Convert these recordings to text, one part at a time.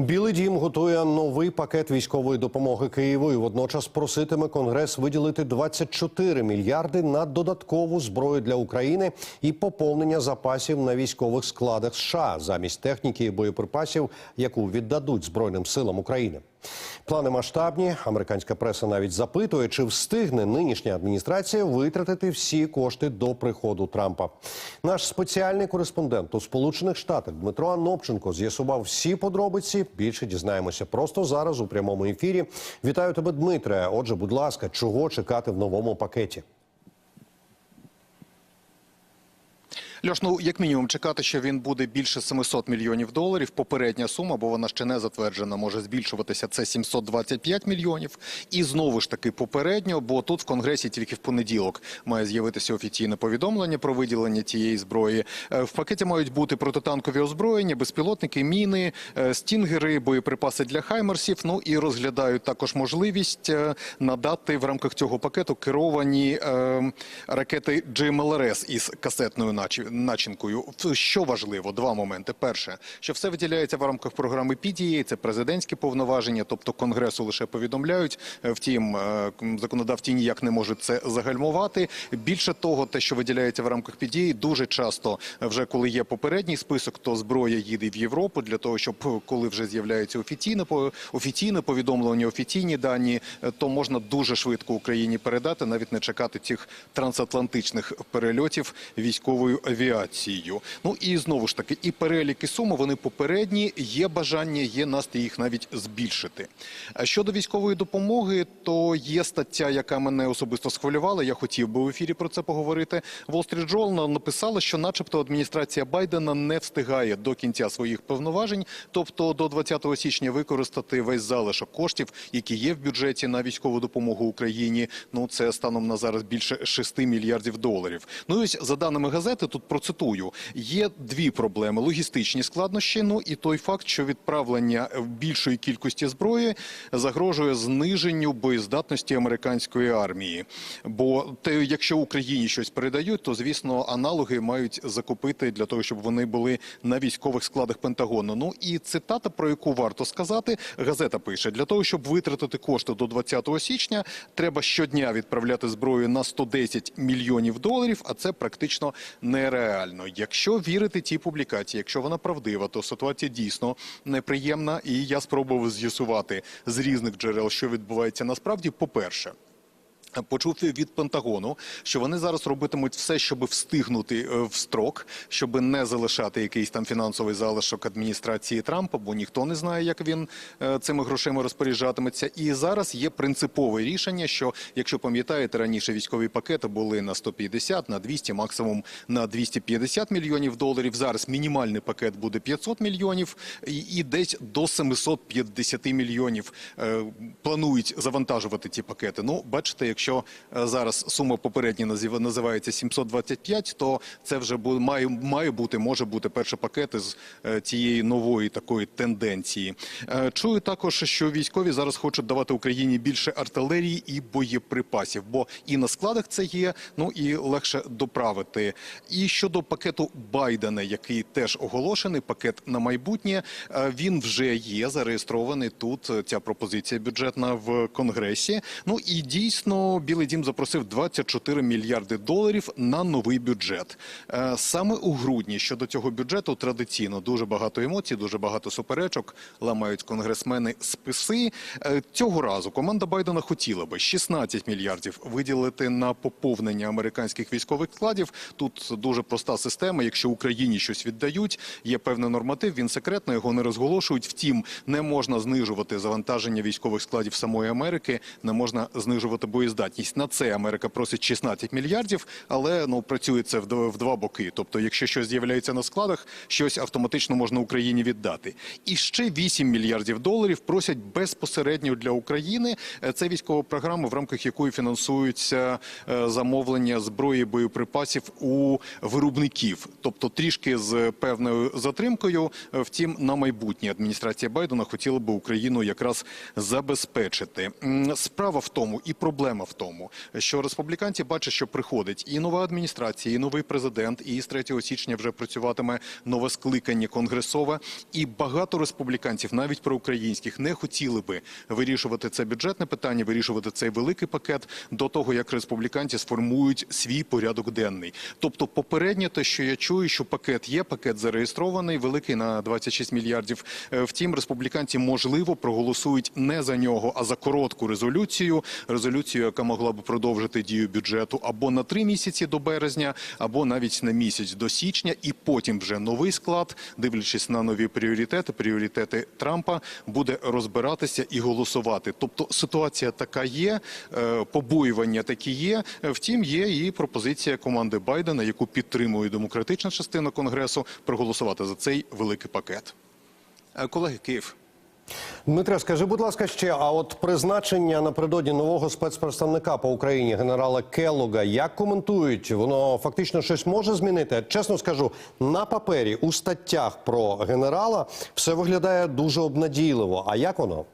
Білий дім готує новий пакет військової допомоги Києву і водночас проситиме Конгрес виділити 24 мільярди на додаткову зброю для України і поповнення запасів на військових складах США замість техніки і боєприпасів, яку віддадуть Збройним силам України. Плани масштабні. Американська преса навіть запитує, чи встигне нинішня адміністрація витратити всі кошти до приходу Трампа. Наш спеціальний кореспондент у Сполучених Штатах Дмитро Анопченко з'ясував всі подробиці. Більше дізнаємося просто зараз у прямому ефірі. Вітаю тебе, Дмитре. Отже, будь ласка, чого чекати в новому пакеті? Льош, ну як мінімум чекати, що він буде більше 700 мільйонів доларів. Попередня сума, бо вона ще не затверджена, може збільшуватися. Це 725 мільйонів. І знову ж таки попередньо, бо тут в конгресі тільки в понеділок має з'явитися офіційне повідомлення про виділення тієї зброї. Е, В пакеті мають бути протитанкові озброєння, безпілотники, міни, е, стінгери, боєприпаси для хаймерсів. Ну і розглядають також можливість е, надати в рамках цього пакету керовані е, ракети GMLRS із касетною начі- начинкою. Що важливо? Два моменти. Перше, що все виділяється в рамках програми PDA, це президентські повноваження, тобто конгресу лише повідомляють. Е, Втім, е, законодавці ніяк не можуть це загальмувати. Більше того, те, що виділяється в рамках PDA, дуже часто, е, вже коли є попередній список, то зброя їде в Європу для того, щоб коли вже з'являється офіційне офіційне повідомлення, офіційні дані, то можна дуже швидко Україні передати, навіть не чекати цих трансатлантичних перельотів військовою авіацією. Ну і знову ж таки, і перелік, і суми вони попередні. Є бажання, є настрій їх навіть збільшити. Щодо військової допомоги, то є стаття, яка мене особисто схвилювала. Я хотів би в ефірі про це поговорити. Wall Street Journal написала, що, начебто, адміністрація Байдена не встигає до кінця своїх повноважень, тобто до 20 січня використати весь залишок коштів, які є в бюджеті на військову допомогу Україні. Ну це станом на зараз більше 6 мільярдів доларів. Ну і ось за даними газети, тут процитую: є дві проблеми: логістичні складнощі. Ну і той факт, що відправлення більшої кількості зброї загрожує зниженню боєздатності американської армії. Бо те, якщо Україні щось передають, то звісно аналоги мають закупити для того, щоб вони були на військових складах Пентагону. Ну і цитата, про яку варто сказати, газета пише: для того, щоб витратити кошти до 20 січня, треба щодня відправляти зброю на 110 мільйонів доларів. А це практично нереально. Якщо вірити тій публікації, якщо вона правдива, то ситуація дійсно неприємна. І я спробував з'ясувати з різних джерел, що відбувається насправді. По перше. Почув від Пентагону, що вони зараз робитимуть все, щоб встигнути е, в строк, щоб не залишати якийсь там фінансовий залишок адміністрації Трампа, бо ніхто не знає, як він е, цими грошима розпоряджатиметься. І зараз є принципове рішення, що якщо пам'ятаєте, раніше військові пакети були на 150, на 200, максимум на 250 мільйонів доларів. Зараз мінімальний пакет буде 500 мільйонів, і, десь до 750 мільйонів е, планують завантажувати ці пакети. Ну, бачите, якщо е, зараз сума попередня назив- називається 725, то це вже має, має бути, може бути перший пакет е, цієї нової такої тенденції. Е, Чую також, що військові зараз хочуть давати Україні більше артилерії і боєприпасів, бо і на складах це є, ну і легше доправити. І щодо пакету Байдена, який теж оголошений, пакет на майбутнє, е, він вже є зареєстрований тут. е, Ця пропозиція бюджетна в конгресі. Ну і дійсно Білий Дім запросив 24 мільярди доларів на новий бюджет. Е, Саме у грудні щодо цього бюджету традиційно дуже багато емоцій, дуже багато суперечок. Ламають конгресмени списи. Е, Цього разу команда Байдена хотіла би 16 мільярдів виділити на поповнення американських військових складів. Тут дуже проста система. Якщо Україні щось віддають, є певний норматив. Він секретно його не розголошують. Втім, не можна знижувати завантаження військових складів самої Америки, не можна знижувати боєздатність. На це Америка просить 16 мільярдів, але ну працює це в дв- в два боки. Тобто, якщо щось з'являється на складах, щось автоматично можна Україні віддати. І ще 8 мільярдів доларів просять безпосередньо для України. Е, Це військова програма, в рамках якої фінансуються е, замовлення зброї боєприпасів у виробників, тобто трішки з певною затримкою. Е, Втім, на майбутнє адміністрація Байдена хотіла би Україну якраз забезпечити. Справа в тому і проблема в в тому, що республіканці бачать, що приходить і нова адміністрація, і новий президент, і з 3 січня вже працюватиме нове скликання конгресове. І багато республіканців, навіть проукраїнських, не хотіли би вирішувати це бюджетне питання, вирішувати цей великий пакет до того, як республіканці сформують свій порядок денний. Тобто, попередньо те, що я чую, що пакет є, пакет зареєстрований, великий на 26 мільярдів. Е, Втім, республіканці можливо проголосують не за нього, а за коротку резолюцію. Резолюцію, яка могла б продовжити дію бюджету або на три місяці до березня, або навіть на місяць до січня, і потім вже новий склад, дивлячись на нові пріоритети, пріоритети Трампа, буде розбиратися і голосувати. Тобто ситуація така є, е, побоювання такі є. Втім, є і пропозиція команди Байдена, яку підтримує демократична частина конгресу, проголосувати за цей великий пакет. Е, Колеги, Київ. Дмитре, скажи, будь ласка, ще а от призначення напередодні нового спецпредставника по Україні генерала Келлога, як коментують, воно фактично щось може змінити? Чесно скажу, на папері у статтях про генерала все виглядає дуже обнадійливо. А як воно?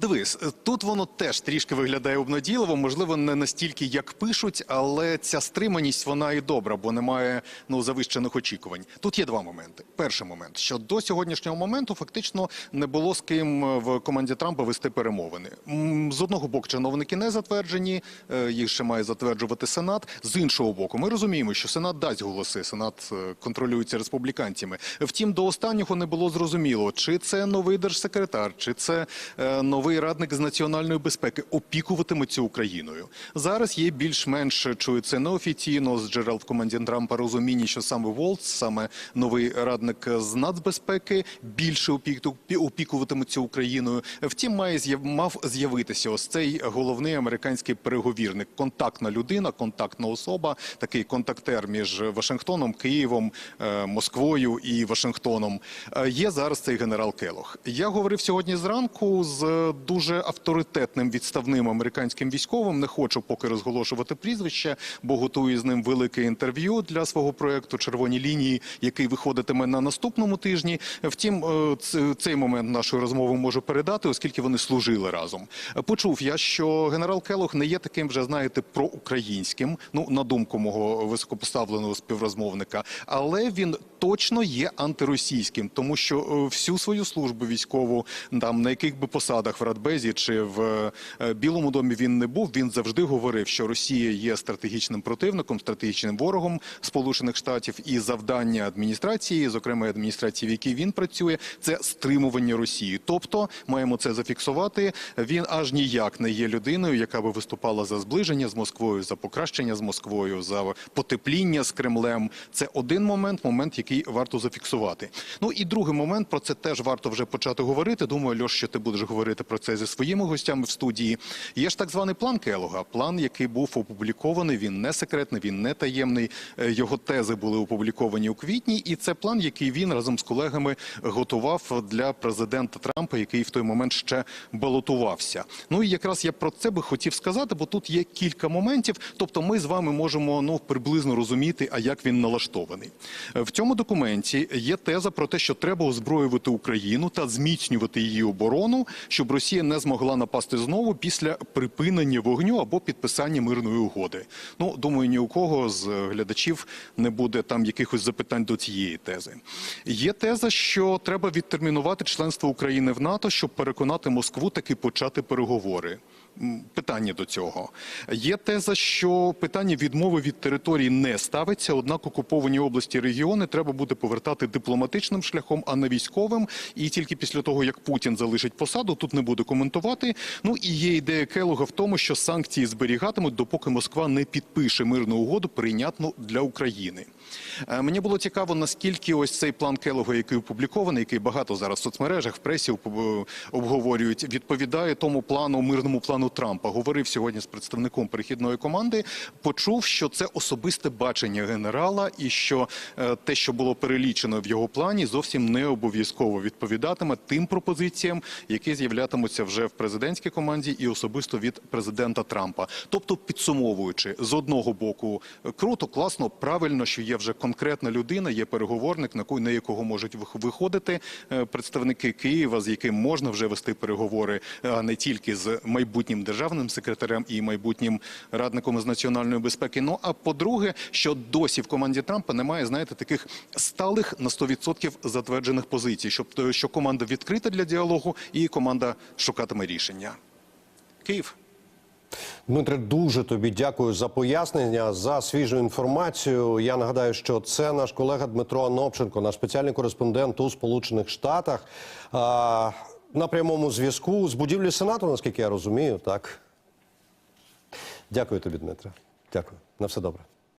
Дивись, е, тут воно теж трішки виглядає обнадійливо, можливо, не настільки, як пишуть, але ця стриманість вона і добра, бо немає ну завищених очікувань. Тут є два моменти. Перший момент, що до сьогоднішнього моменту фактично не було з ким е, в команді Трампа вести перемовини. З одного боку, чиновники не затверджені, е, їх ще має затверджувати Сенат. З іншого боку, ми розуміємо, що Сенат дасть голоси. Сенат контролюється республіканцями. Втім, до останнього не було зрозуміло, чи це новий держсекретар, чи це новий радник з національної безпеки опікуватиметься Україною. Зараз є більш-менш чується неофіційно з джерел в команді Трампа розуміння, що саме Волц, саме новий радник з нацбезпеки, більше опіку- опікуватиметься Україною. Втім, має з'яв- мав з'явитися ось цей головний американський переговірник, контактна людина, контактна особа, такий контактер між Вашингтоном, Києвом, е, Москвою і Вашингтоном. Е, Є зараз цей генерал Келох. Я говорив сьогодні зранку з дуже авторитетним відставним американським військовим. Не хочу поки розголошувати прізвище, бо готую з ним велике інтерв'ю для свого проекту Червоні лінії, який виходитиме на наступному тижні. Втім, е, цей момент нашої розмови можу передати, оскільки вони служили разом. Е, Почув я, що генерал Келох не є таким, вже знаєте, проукраїнським. Ну на думку мого високопоставленого співрозмовника, але він точно є антиросійським, тому що е, всю свою службу військову, там на яких би посадах в Радбезі чи в е, Білому домі він не був. Він завжди говорив, що Росія є стратегічним противником, стратегічним ворогом Сполучених Штатів, і завдання адміністрації, зокрема адміністрації, в якій він працює, це стримування Росії. Тобто маємо це зафіксувати. Він аж ніяк не є людиною, яка би виступала за зближення з Москвою, за покращення з Москвою, за потепління з Кремлем. Це один момент, момент, який варто зафіксувати. Ну і другий момент про це теж варто вже почати говорити. Думаю, Льош, що ти будеш говорити про це зі своїми гостями в студії. Є ж так званий план Келога, план, який був опублікований. Він не секретний, він не таємний. Е, Його тези були опубліковані у квітні, і це план, який він разом з колегами готував для президента Трампа, який в той момент ще балотувався. Ну і якраз я про це би хотів сказати, бо тут є кілька моментів. Тобто, ми з вами можемо ну приблизно розуміти, а як він налаштований. Е, В цьому документі є теза про те, що треба озброювати Україну та зміцнювати її оборону, щоб Росія не змогла напасти знову після припинення вогню або підписання мирної угоди. Ну думаю, ні у кого з глядачів не буде там якихось запитань до цієї тези. Є теза, що треба відтермінувати членство України в НАТО, щоб переконати Москву таки почати переговори. Питання до цього є теза, що питання відмови від території не ставиться однак окуповані області регіони треба буде повертати дипломатичним шляхом, а не військовим. І тільки після того, як Путін залишить посаду, тут не буду коментувати. Ну і є ідея Келуга в тому, що санкції зберігатимуть, допоки Москва не підпише мирну угоду, прийнятну для України. Е, Мені було цікаво, наскільки ось цей план Келога, який опублікований, який багато зараз в соцмережах в пресі обговорюють, відповідає тому плану мирному плану плану Трампа. Говорив сьогодні з представником перехідної команди. Почув, що це особисте бачення генерала, і що е, те, що було перелічено в його плані, зовсім не обов'язково відповідатиме тим пропозиціям, які з'являтимуться вже в президентській команді і особисто від президента Трампа. Тобто, підсумовуючи, з одного боку е, круто, класно, правильно, що є вже конкретна людина, є переговорник, на ко- на якого можуть вих- виходити е, представники Києва, з яким можна вже вести переговори, а не тільки з майбутнім державним секретарем і майбутнім радником з національної безпеки. Ну а по-друге, що досі в команді Трампа немає, знаєте, таких сталих на 100% затверджених позицій, щоб е, що команда відкрита для діалогу і команда шукатиме рішення. Київ. Дмитре, дуже тобі дякую за пояснення, за свіжу інформацію. Я нагадаю, що це наш колега Дмитро Анопченко, наш спеціальний кореспондент у Сполучених Штатах. На прямому зв'язку з будівлі Сенату, наскільки я розумію, так. Дякую тобі, Дмитре. Дякую. На все добре.